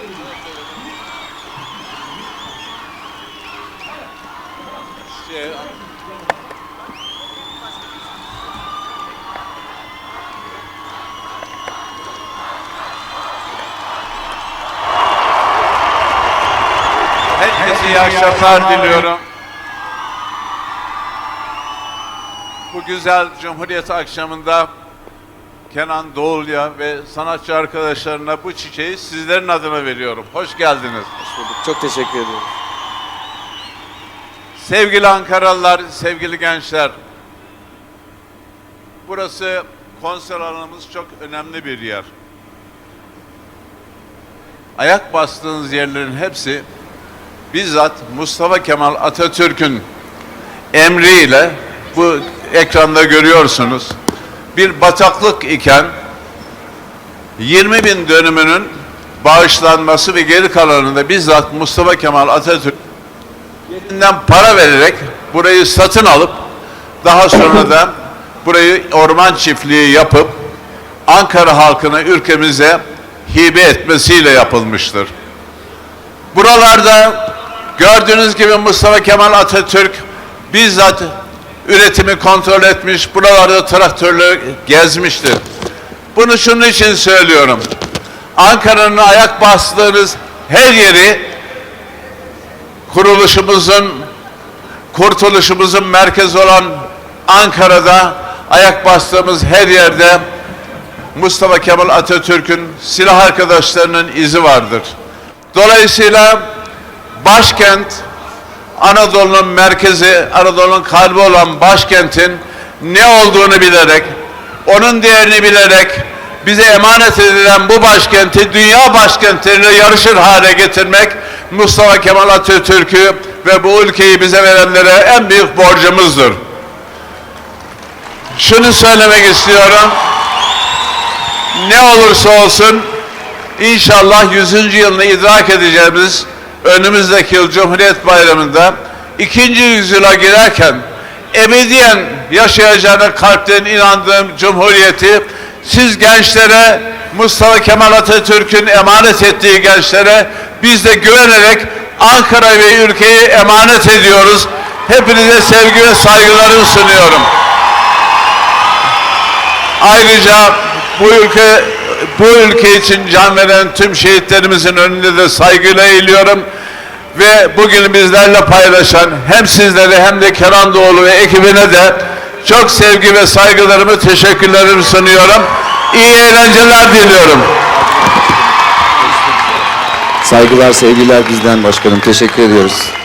Şey, Herkese iyi akşamlar diliyorum. Bu güzel Cumhuriyet akşamında Kenan Doğulu'ya ve sanatçı arkadaşlarına bu çiçeği sizlerin adına veriyorum. Hoş geldiniz. Hoş bulduk. Çok teşekkür ediyorum. Sevgili Ankaralılar, sevgili gençler. Burası konser alanımız çok önemli bir yer. Ayak bastığınız yerlerin hepsi bizzat Mustafa Kemal Atatürk'ün emriyle bu ekranda görüyorsunuz. Bir bataklık iken 20 bin dönümünün bağışlanması ve geri kalanında bizzat Mustafa Kemal Atatürk yerinden para vererek burayı satın alıp daha sonra da burayı orman çiftliği yapıp Ankara halkına ülkemize hibe etmesiyle yapılmıştır. Buralarda gördüğünüz gibi Mustafa Kemal Atatürk bizzat üretimi kontrol etmiş, buralarda traktörle gezmiştir. Bunu şunun için söylüyorum. Ankara'nın ayak bastığınız her yeri kuruluşumuzun, kurtuluşumuzun merkezi olan Ankara'da ayak bastığımız her yerde Mustafa Kemal Atatürk'ün silah arkadaşlarının izi vardır. Dolayısıyla başkent Anadolu'nun merkezi, Anadolu'nun kalbi olan başkentin ne olduğunu bilerek, onun değerini bilerek bize emanet edilen bu başkenti dünya başkentleriyle yarışır hale getirmek Mustafa Kemal Atatürk'ü ve bu ülkeyi bize verenlere en büyük borcumuzdur. Şunu söylemek istiyorum. Ne olursa olsun inşallah 100. yılını idrak edeceğimiz önümüzdeki yıl Cumhuriyet Bayramı'nda ikinci yüzyıla girerken ebediyen yaşayacağına kalpten inandığım Cumhuriyeti siz gençlere Mustafa Kemal Atatürk'ün emanet ettiği gençlere biz de güvenerek Ankara ve ülkeyi emanet ediyoruz. Hepinize sevgi ve saygılarımı sunuyorum. Ayrıca bu ülke bu ülke için can veren tüm şehitlerimizin önünde de saygıyla eğiliyorum. Ve bugün bizlerle paylaşan hem sizlere hem de Kenan Doğulu ve ekibine de çok sevgi ve saygılarımı, teşekkürlerimi sunuyorum. İyi eğlenceler diliyorum. Saygılar, sevgiler bizden başkanım. Teşekkür ediyoruz.